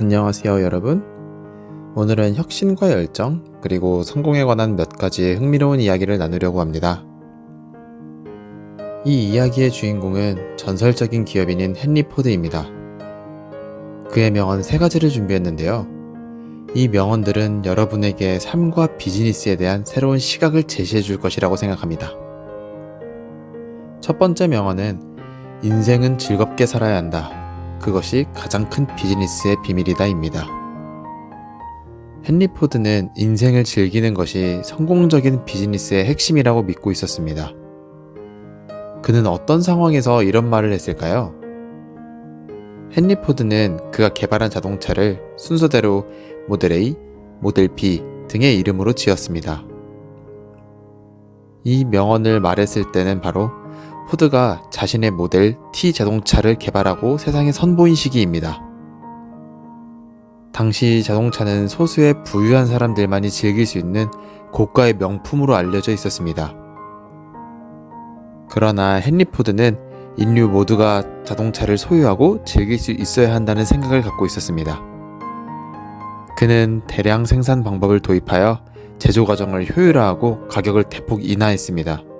안녕하세요, 여러분. 오늘은 혁신과 열정, 그리고 성공에 관한 몇 가지 흥미로운 이야기를 나누려고 합니다. 이 이야기의 주인공은 전설적인 기업인인 헨리 포드입니다. 그의 명언 세 가지를 준비했는데요. 이 명언들은 여러분에게 삶과 비즈니스에 대한 새로운 시각을 제시해 줄 것이라고 생각합니다. 첫 번째 명언은 인생은 즐겁게 살아야 한다. 그것이 가장 큰 비즈니스의 비밀이다입니다. 헨리 포드는 인생을 즐기는 것이 성공적인 비즈니스의 핵심이라고 믿고 있었습니다. 그는 어떤 상황에서 이런 말을 했을까요? 헨리 포드는 그가 개발한 자동차를 순서대로 모델 A, 모델 B 등의 이름으로 지었습니다. 이 명언을 말했을 때는 바로 포드가 자신의 모델 T 자동차를 개발하고 세상에 선보인 시기입니다. 당시 자동차는 소수의 부유한 사람들만이 즐길 수 있는 고가의 명품으로 알려져 있었습니다. 그러나 헨리 포드는 인류 모두가 자동차를 소유하고 즐길 수 있어야 한다는 생각을 갖고 있었습니다. 그는 대량 생산 방법을 도입하여 제조 과정을 효율화하고 가격을 대폭 인하했습니다.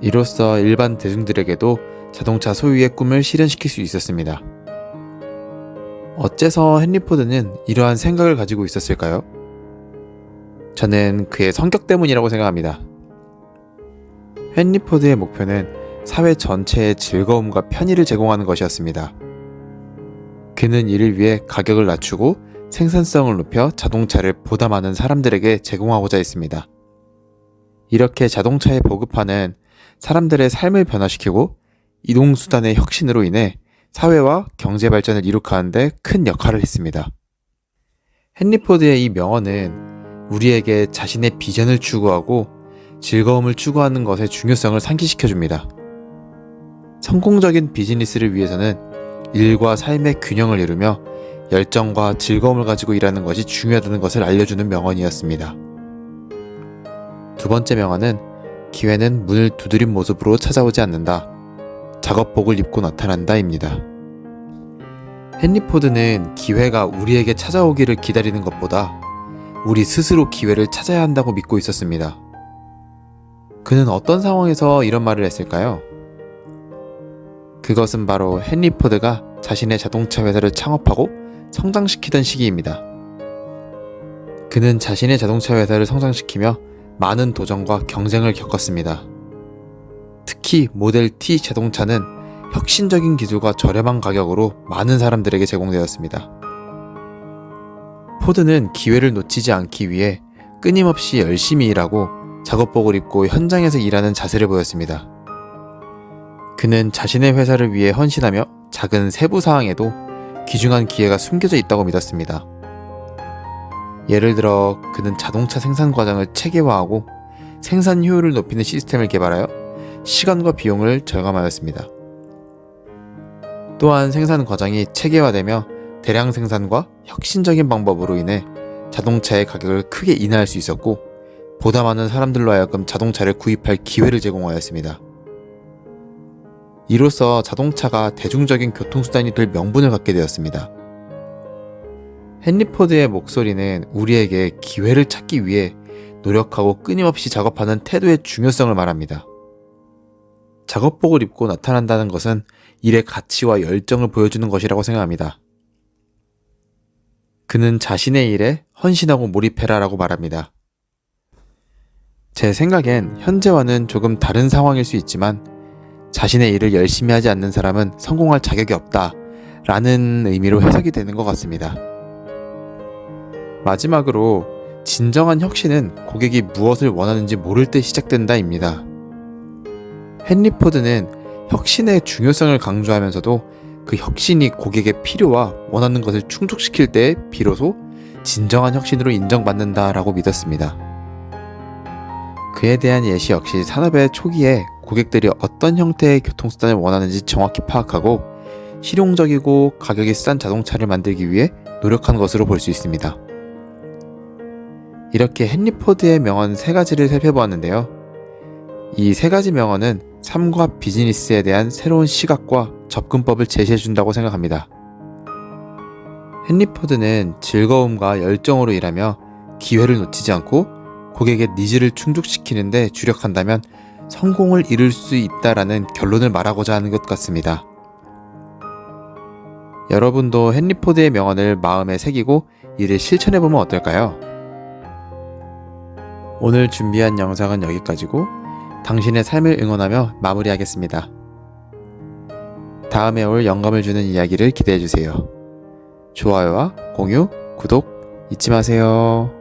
이로써 일반 대중들에게도 자동차 소유의 꿈을 실현시킬 수 있었습니다. 어째서 헨리 포드는 이러한 생각을 가지고 있었을까요? 저는 그의 성격 때문이라고 생각합니다. 헨리 포드의 목표는 사회 전체의 즐거움과 편의를 제공하는 것이었습니다. 그는 이를 위해 가격을 낮추고 생산성을 높여 자동차를 보다 많은 사람들에게 제공하고자 했습니다. 이렇게 자동차의 보급화는 사람들의 삶을 변화시키고 이동수단의 혁신으로 인해 사회와 경제 발전을 이룩하는데 큰 역할을 했습니다. 헨리 포드의 이 명언은 우리에게 자신의 비전을 추구하고 즐거움을 추구하는 것의 중요성을 상기시켜 줍니다. 성공적인 비즈니스를 위해서는 일과 삶의 균형을 이루며 열정과 즐거움을 가지고 일하는 것이 중요하다는 것을 알려주는 명언이었습니다. 두 번째 명언은 기회는 문을 두드린 모습으로 찾아오지 않는다. 작업복을 입고 나타난다입니다. 헨리 포드는 기회가 우리에게 찾아오기를 기다리는 것보다 우리 스스로 기회를 찾아야 한다고 믿고 있었습니다. 그는 어떤 상황에서 이런 말을 했을까요? 그것은 바로 헨리 포드가 자신의 자동차 회사를 창업하고 성장시키던 시기입니다. 그는 자신의 자동차 회사를 성장시키며 많은 도전과 경쟁을 겪었습니다. 특히 모델 T 자동차는 혁신적인 기술과 저렴한 가격으로 많은 사람들에게 제공되었습니다. 포드는 기회를 놓치지 않기 위해 끊임없이 열심히 일하고 작업복을 입고 현장에서 일하는 자세를 보였습니다. 그는 자신의 회사를 위해 헌신하며 작은 세부 사항에도 귀중한 기회가 숨겨져 있다고 믿었습니다. 예를 들어 그는 자동차 생산 과정을 체계화하고 생산 효율을 높이는 시스템을 개발하여 시간과 비용을 절감하였습니다. 또한 생산 과정이 체계화되며 대량 생산과 혁신적인 방법으로 인해 자동차의 가격을 크게 인하할 수 있었고 보다 많은 사람들로 하여금 자동차를 구입할 기회를 제공하였습니다. 이로써 자동차가 대중적인 교통수단이 될 명분을 갖게 되었습니다. 헨리 포드의 목소리는 우리에게 기회를 찾기 위해 노력하고 끊임없이 작업하는 태도의 중요성을 말합니다. 작업복을 입고 나타난다는 것은 일의 가치와 열정을 보여주는 것이라고 생각합니다. 그는 자신의 일에 헌신하고 몰입해라라고 말합니다. 제 생각엔 현재와는 조금 다른 상황일 수 있지만 자신의 일을 열심히 하지 않는 사람은 성공할 자격이 없다 라는 의미로 해석이 되는 것 같습니다. 마지막으로 진정한 혁신은 고객이 무엇을 원하는지 모를 때 시작된다입니다. 헨리 포드는 혁신의 중요성을 강조하면서도 그 혁신이 고객의 필요와 원하는 것을 충족시킬 때 비로소 진정한 혁신으로 인정받는다라고 믿었습니다. 그에 대한 예시 역시 산업의 초기에 고객들이 어떤 형태의 교통수단을 원하는지 정확히 파악하고 실용적이고 가격이 싼 자동차를 만들기 위해 노력한 것으로 볼 수 있습니다. 이렇게 헨리 포드의 명언 세 가지를 살펴보았는데요. 이 세 가지 명언은 삶과 비즈니스에 대한 새로운 시각과 접근법을 제시해 준다고 생각합니다. 헨리 포드는 즐거움과 열정으로 일하며 기회를 놓치지 않고 고객의 니즈를 충족시키는데 주력한다면 성공을 이룰 수 있다라는 결론을 말하고자 하는 것 같습니다. 여러분도 헨리 포드의 명언을 마음에 새기고 이를 실천해보면 어떨까요? 오늘 준비한 영상은 여기까지고 당신의 삶을 응원하며 마무리하겠습니다. 다음에 올 영감을 주는 이야기를 기대해주세요. 좋아요와 공유, 구독 잊지 마세요.